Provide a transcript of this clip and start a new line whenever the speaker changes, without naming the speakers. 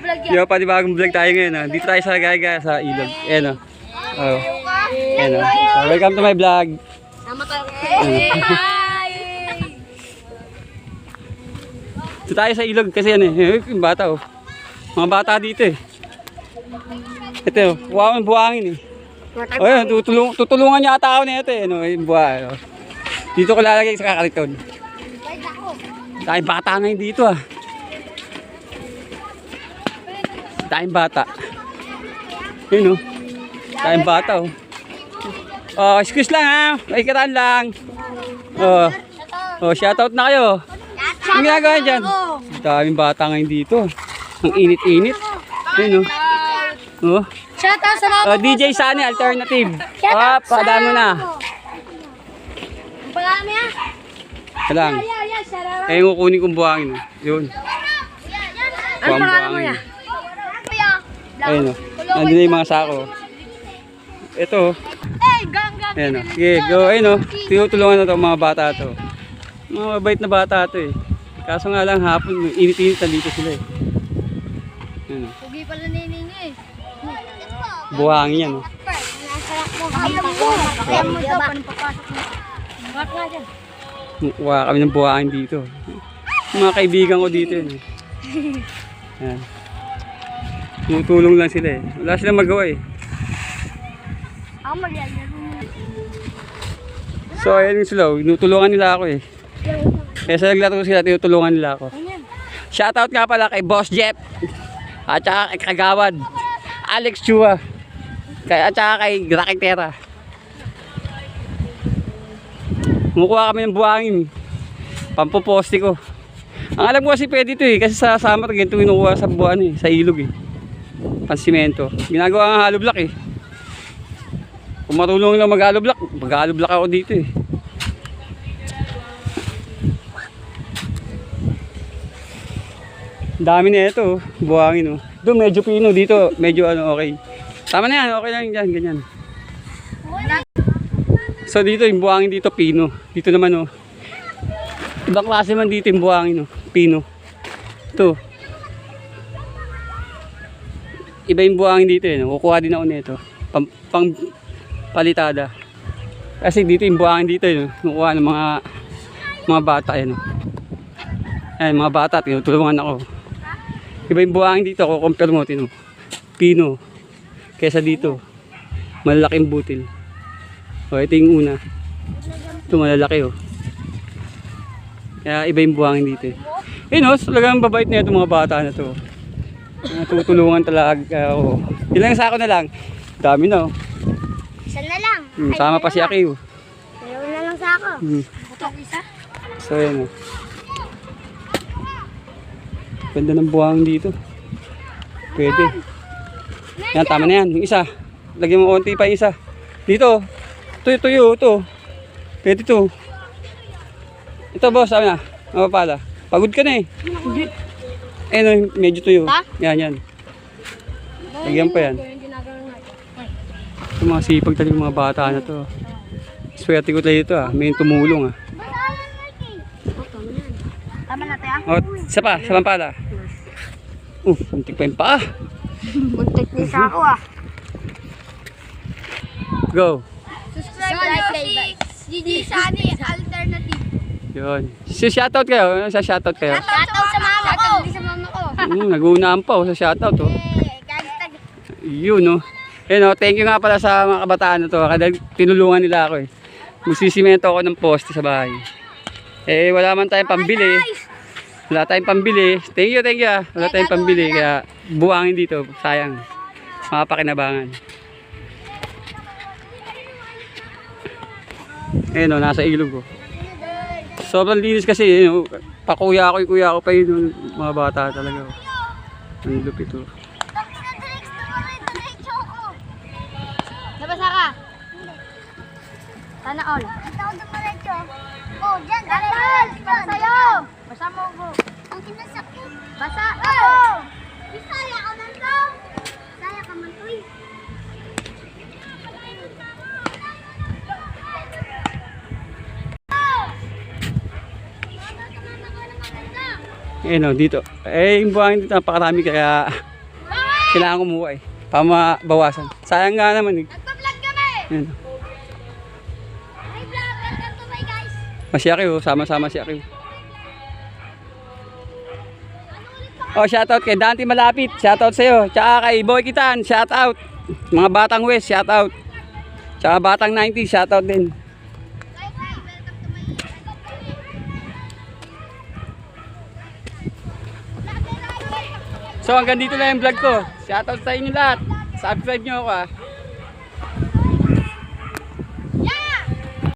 vlog yan.
Yo, panibagong vlog tayo ngayon. ah. Dito tayo sa Gaya sa ilog. Ayan o. Oh. Ayan o. So, welcome to my vlog.
Sama tayo. Hi!
Dito tayo sa ilog kasi yan eh. Eh, Yung bata oh. Mga bata dito eh. Ito, wow, ang buhangin eh. O yun, tutulung, tutulungan niya ata ako na ito eh. Ano, yung buha. Oh. Dito ko lalagay sa kakariton. Dahil bata ngayon dito ah. Dahil bata. Yun oh. Dahil bata oh. Oh, excuse lang ha. May kataan lang. Oh. Oh, shoutout na kayo. Ang ginagawa dyan? Daming bata ngayon dito. Ang init-init. Yun oh. Oh.
Shout out sa mga
Oh, DJ Sunny, alternative. Ah, padaan mo na.
Ang mo yan?
Alang. Eh, yung kukunin kong buhangin. oh. Yun.
Ano pangalan mo
buhangin. Ayun o. Nandun na yung mga sako. Ito. oh.
Eh, gang gang.
Ayan o. Sige, go. Ayun o. Tinutulungan na to mga bata to. Mga mabait na bata to eh. Kaso nga lang hapon, init-init na dito sila eh. Ayan o.
Pugi pala niningi eh.
Buhangin yan oh. o.
Nasarap mo. Ayaw mo. Daw. Paano papasok mo? Bakit nga dyan?
Kuha kami ng buhangin dito. Mga kaibigan ko dito yun eh. Ayan. Tumutulong lang sila eh. Wala silang magawa eh.
Ako maglalaro.
So ayun sila, tinutulungan nila ako eh. Kaya sa naglaro sila, tinutulungan nila ako. Shoutout nga pala kay Boss Jeff. At saka kay Kagawad. Alex Chua. Kay, at saka kay Rakitera. Kumukuha kami ng buhangin. Pampoposte ko. Ang alam ko kasi pwede ito eh. Kasi sa summer, ganito kinukuha sa buwan eh. Sa ilog eh. Pansimento. Ginagawa nga hollow block eh. Kung marunong lang mag-hollow block, mag-hollow block ako dito eh. Dami na ito, oh. buhangin oh. Doon medyo pino, dito medyo ano okay. Tama na yan, okay lang yan, ganyan. So dito yung buhangin dito pino. Dito naman oh. Ibang klase man dito yung buhangin oh, pino. Ito. Iba yung buhangin dito eh, no? kukuha din ako nito. Pang, pang palitada. Kasi dito yung buhangin dito eh, no? kukuha ng mga mga bata eh, no? Ayan, mga bata, tinutulungan ako. Iba yung buhangin dito, ako compare mo, tino. Pino. Kesa dito. Malalaking butil. O, ito yung una. Ito malalaki, oh. Kaya iba yung buhangin dito, eh. Yun, oh, talagang babait na itong mga bata na to. Natutulungan talaga ako. Ilang sako na lang. Dami na, oh.
Isa na lang.
Hmm, sama pa si Akiw.
Dalawa na lang sa ako.
Hmm.
Ito isa?
So, yun, oh. Ganda ng buhangin dito. Pwede. Yan, tama na yan. Yung isa. Lagyan mo konti pa yung isa. Dito. Tuyo, tuyo. Ito. Pwede to. Ito, boss. Sabi na. Mapapala. Pagod ka na eh. Eh, no, medyo tuyo.
Ha?
Yan, yan. Lagyan pa yan.
Yung
mga sipag talaga mga bata na to. Swerte ko tayo ito ah. May tumulong ah.
Tama na tayo.
O, isa pa. Sa pampala. Uh, muntik pa yung paa.
Muntik ni sa ako ah.
Go.
Subscribe, like, bye. Gigi Sunny, alternative.
Yun. Si shoutout kayo. Sa shoutout kayo?
Shoutout sa mama ko. Shoutout sa mama ko.
Hmm, nag-uunaan pa oh, sa shoutout oh.
Eh.
Yun oh. Yun oh, thank you nga pala sa mga kabataan na to. Kada tinulungan nila ako eh. Magsisimento ako ng poste sa bahay. Eh, wala man tayong pambili. Wala tayong pambili. Thank you, thank you ah. Wala tayong pambili. Kaya buwangin dito. Sayang. Mga pakinabangan. Ayun oh, nasa ilog oh. Sobrang linis kasi yun, oh. pakuya ko, kuya ko pa yun, yung mga bata talaga. Ang lupit oh.
Nabasa ka? Sana all. Ito ako dumiretso. Oh, dyan. Dyan. Para sa'yo. Basa mo ko. Ang kinasakit. Basa. Oh!
Ayun oh, dito. Eh, yung buhangin dito napakarami kaya Kailangan kumuha eh. Para mabawasan. Sayang nga naman eh.
Nagpa-vlog kami!
Yan.
Hi vlog! Welcome to my guys!
Masiyaki oh. Sama-sama si Aki. Oh, shoutout kay Dante Malapit. Shoutout sa'yo. Tsaka kay Boy Kitan. Shoutout. Mga batang West. Shoutout. Tsaka batang 90. Shoutout din. So hanggang dito na yung vlog ko. Shoutout sa inyo lahat. Subscribe nyo ako ah.